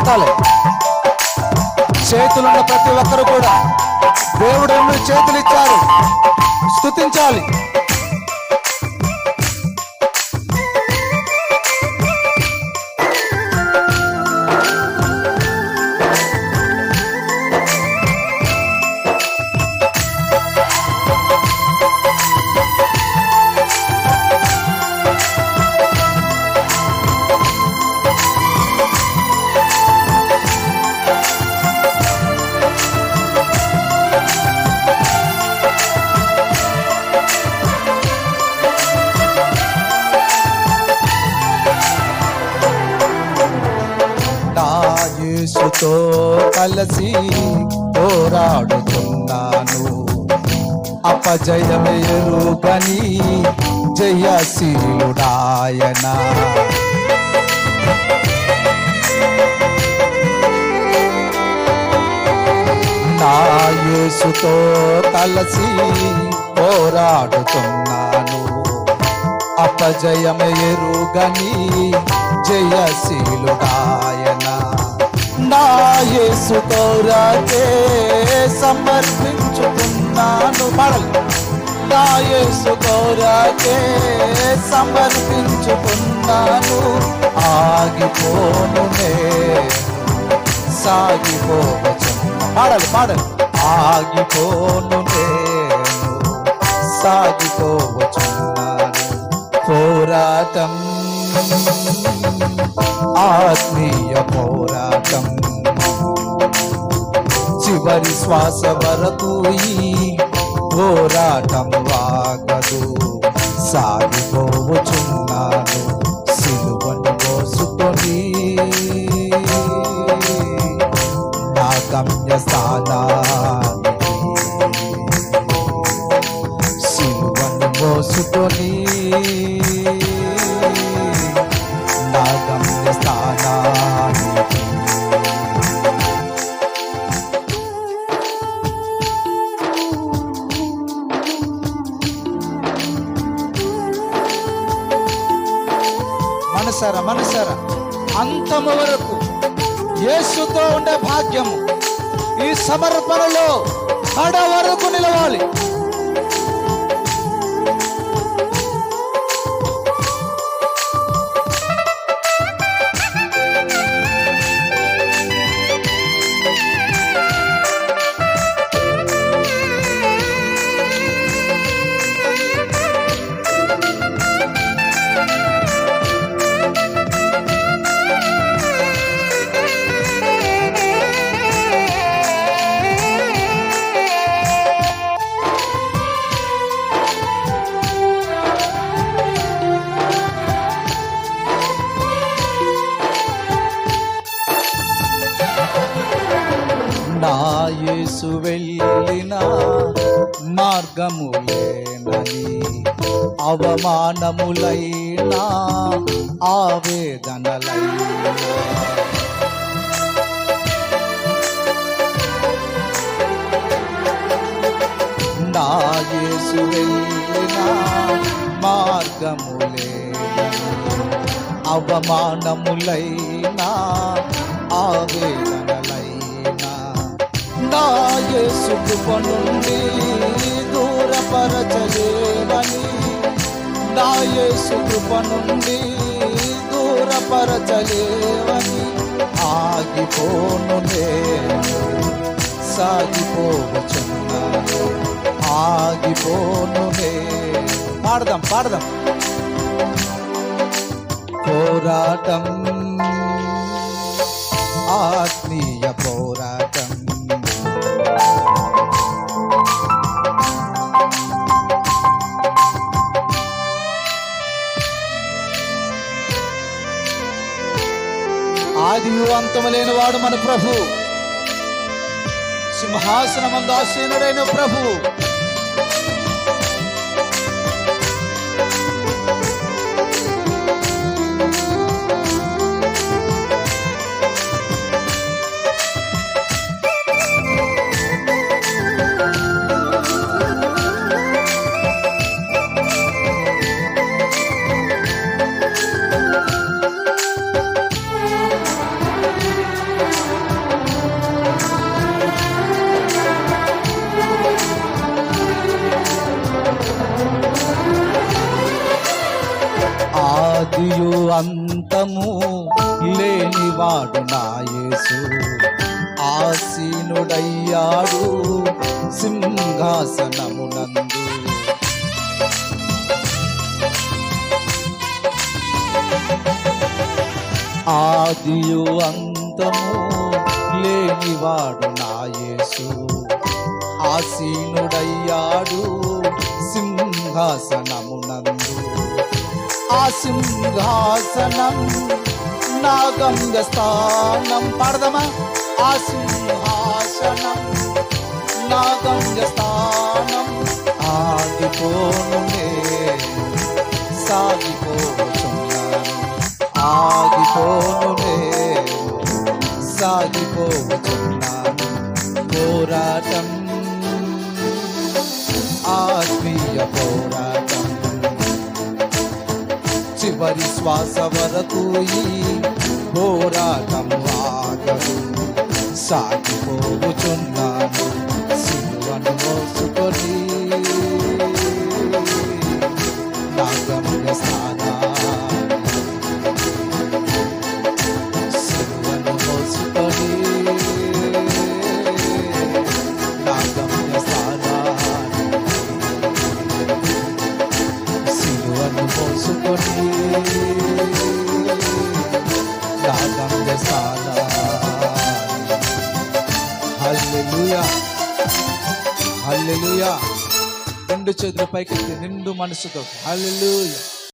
కొట్టాలి చేతులున్న ప్రతి ఒక్కరు కూడా దేవుడు చేతులు ఇచ్చారు స్థుతించాలి కలిసి పోరాడుతున్నాను. అపజయమేరుగని జయశీలుడాయన. నా యేసుతో కలిసి పోరాడుతున్నాను. అపజయమేరుగని జయశీలుడాయన నా యేసు కౌరాకే సమర్పించుకున్నాను. మడలు నా యేసు కౌరాకే సమర్పించుకున్నాను. ఆగిపోను నేను సాగిపోవచ్చు పాడలు పాడలు. ఆగిపోను సాగిపోవచ్చున్నాను పోరాటం ఆత్మీయ పోరాటం చివరి శ్వాస వరకు ఈ పోరాటం వాగదు. సాగిపోవచున్నాను సిలువను మోసుకొని నా గమ్య స్థానానికి సిలువను మోసుకొని మనసారా మనసారా? అంతము వరకు యేసుతో ఉండే భాగ్యము ఈ సమర్పణలో కడ వరకు నిలవాలి. నాయసు వెళ్ళిన మార్గములేనని అవమానములైనా ఆవేదనలైనా నాయసు వెళ్ళిన మార్గములేనని అవమానములైనా ఆవేదన నా యేసు కృప నుండి దూరపరచలేవని? నా యేసు కృప నుండి దూరపరచలేవని? ఆగిపోను నేను సాగిపోవచున్నాను ఆగిపోను నేను. పాడదాం పాడదాం. పోరాటం ఆత్మీయ పోరాటం అంతము లేని వాడు మన ప్రభు. సింహాసనమందు ఆసీనుడైన ప్రభు. ఆదియు అంతము లేనివాడు నాయసు ఆసీనుడయ్యాడు సింహాసనమునందు. ఆదియు అంతము లేనివాడు నాయసు ఆసీనుడయ్యాడు సింహాసన సింహాసనం నా గంగ స్థానం పాడదమా ఆ సింహాసనం నా గంగ స్థానం ఆగిపోను సాగిపోతున్నాను ఆగిపోను సాగిపోతున్నాను పోరాటం ఆత్మీయ పోరాటం చివరి శ్వాస వరకు ఈ పోరాటం ఆగదు. సాగిపోవచున్నాను సిలువను మోసుకొని రెండు చేతుల పైకి నిండు మనసుతో హల్లెలూయా!